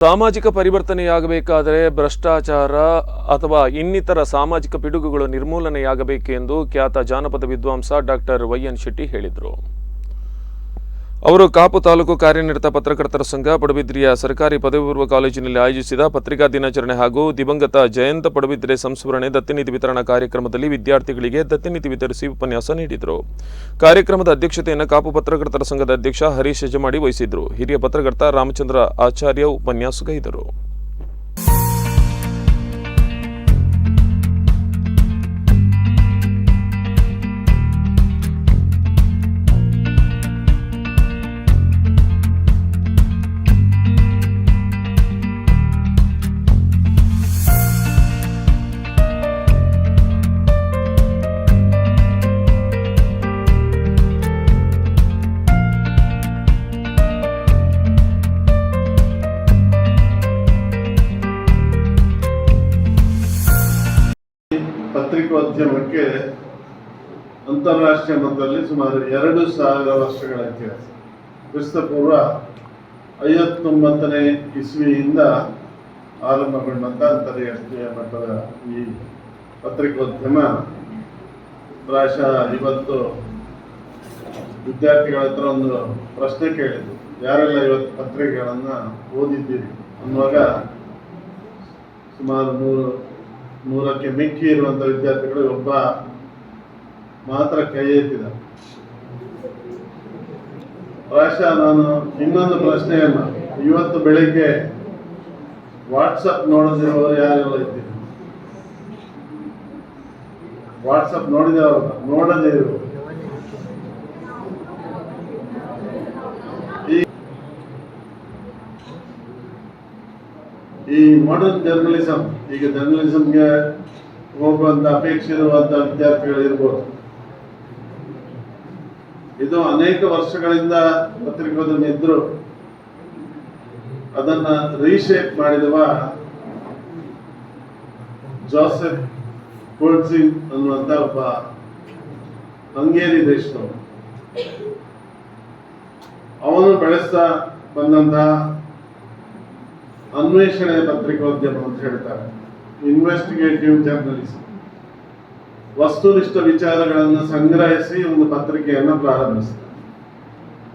ಸಾಮಾಜಿಕ ಪರಿವರ್ತನೆಯಾಗಬೇಕಾದರೆ ಭ್ರಷ್ಟಾಚಾರ ಅಥವಾ ಇನ್ನಿತರ ಸಾಮಾಜಿಕ ಪಿಡುಗುಗಳು ನಿರ್ಮೂಲನೆಯಾಗಬೇಕೆಂದು ಖ್ಯಾತ ಜಾನಪದ ವಿದ್ವಾಂಸ ಡಾಕ್ಟರ್ ವೈಎನ್ ಶೆಟ್ಟಿ ಹೇಳಿದರು. ಅವರು ಕಾಪು ತಾಲೂಕು ಕಾರ್ಯನಿರತ ಪತ್ರಕರ್ತರ ಸಂಘ, ಪಡುಬಿದ್ರಿಯ ಸರ್ಕಾರಿ ಪದವಿ ಪೂರ್ವ ಕಾಲೇಜಿನಲ್ಲಿ ಆಯೋಜಿಸಿದ ಪತ್ರಿಕಾ ದಿನಾಚರಣೆ ಹಾಗೂ ದಿವಂಗತ ಜಯಂತ ಪಡುಬಿದ್ರೆ ಸಂಸ್ಮರಣೆ ದತ್ತಿನಿಧಿ ವಿತರಣಾ ಕಾರ್ಯಕ್ರಮದಲ್ಲಿ ವಿದ್ಯಾರ್ಥಿಗಳಿಗೆ ದತ್ತಿನಿಧಿ ವಿತರಿಸಿ ಉಪನ್ಯಾಸ ನೀಡಿದರು. ಕಾರ್ಯಕ್ರಮದ ಅಧ್ಯಕ್ಷತೆಯನ್ನು ಕಾಪು ಪತ್ರಕರ್ತರ ಸಂಘದ ಅಧ್ಯಕ್ಷ ಹರೀಶ್ ಯಜಮಾಡಿ ವಹಿಸಿದ್ರು ಹಿರಿಯ ಪತ್ರಕರ್ತ ರಾಮಚಂದ್ರ ಆಚಾರ್ಯ ಉಪನ್ಯಾಸಗೈದರು. ಪತ್ರಿಕೋದ್ಯಮಕ್ಕೆ ಅಂತಾರಾಷ್ಟ್ರೀಯ ಮಟ್ಟದಲ್ಲಿ ಸುಮಾರು ಎರಡು ಸಾವಿರ ವರ್ಷಗಳ ಇತಿಹಾಸ. ಕ್ರಿಸ್ತಪೂರ್ವ ಐವತ್ತೊಂಬತ್ತನೇ ಇಸ್ವಿಯಿಂದ ಆರಂಭಗೊಂಡಂಥ ಅಂತಾರಾಷ್ಟ್ರೀಯ ಮಟ್ಟದ ಈ ಪತ್ರಿಕೋದ್ಯಮ. ಪ್ರಾಯಶಃ ಇವತ್ತು ವಿದ್ಯಾರ್ಥಿಗಳ ಹತ್ರ ಒಂದು ಪ್ರಶ್ನೆ ಕೇಳಿದ್ರು ಯಾರೆಲ್ಲ ಇವತ್ತು ಪತ್ರಿಕೆಗಳನ್ನು ಓದಿದ್ದೀರಿ ಅನ್ನುವಾಗ ಸುಮಾರು ನೂರು ನೂರಕ್ಕೆ ಮಿಕ್ಕಿ ಇರುವಂತ ವಿದ್ಯಾರ್ಥಿಗಳು ಒಬ್ಬ ಮಾತ್ರ ಕೈ ಎತ್ತಿದ. ಪ್ರಾಯಶಃ ನಾನು ಇನ್ನೊಂದು ಪ್ರಶ್ನೆಯನ್ನು ಇವತ್ತು ಬೆಳಿಗ್ಗೆ ವಾಟ್ಸಪ್ ನೋಡದಿರುವವರು ಯಾರೆಲ್ಲ ಇದ್ದೀರಿ? ವಾಟ್ಸಪ್ ನೋಡಿದವರು ನೋಡದೇ ಇರುವವರು ಈ ಈ ಮಾಡರ್ನ್ ಜರ್ನಲಿಸಂ ಈಗ ಜರ್ನಲಿಸಂಗೆ ಹೋಗುವಂತ ಅಪೇಕ್ಷೆ ಇರುವಂತ ವಿದ್ಯಾರ್ಥಿಗಳು ಇರ್ಬೋದು. ಇದು ಅನೇಕ ವರ್ಷಗಳಿಂದ ಪತ್ರಿಕೋದ್ಯಮ ಇದ್ರು, ಅದನ್ನ ರೀಶೇಪ್ ಮಾಡಿದವ ಜೋಸೆಫ್ ಕೋಲ್ಸಿಂಗ್ ಅನ್ನುವಂತ ಒಬ್ಬ ಹಂಗೇರಿ ದೇಶದವನು. ಅವನು ಬೆಳೆಸ್ತಾ ಬಂದಂತಹ ಅನ್ವೇಷಣೆ ಪತ್ರಿಕೋದ್ಯಮ ಅಂತ ಹೇಳ್ತಾರೆ. ಇನ್ವೆಸ್ಟಿಗೇಟಿವ್ ಜರ್ನಲಿಸಂ ವಸ್ತುನಿಷ್ಠ ವಿಚಾರಗಳನ್ನು ಸಂಗ್ರಹಿಸಿ ಒಂದು ಪತ್ರಿಕೆಯನ್ನು ಪ್ರಾರಂಭಿಸ್ತಾರೆ.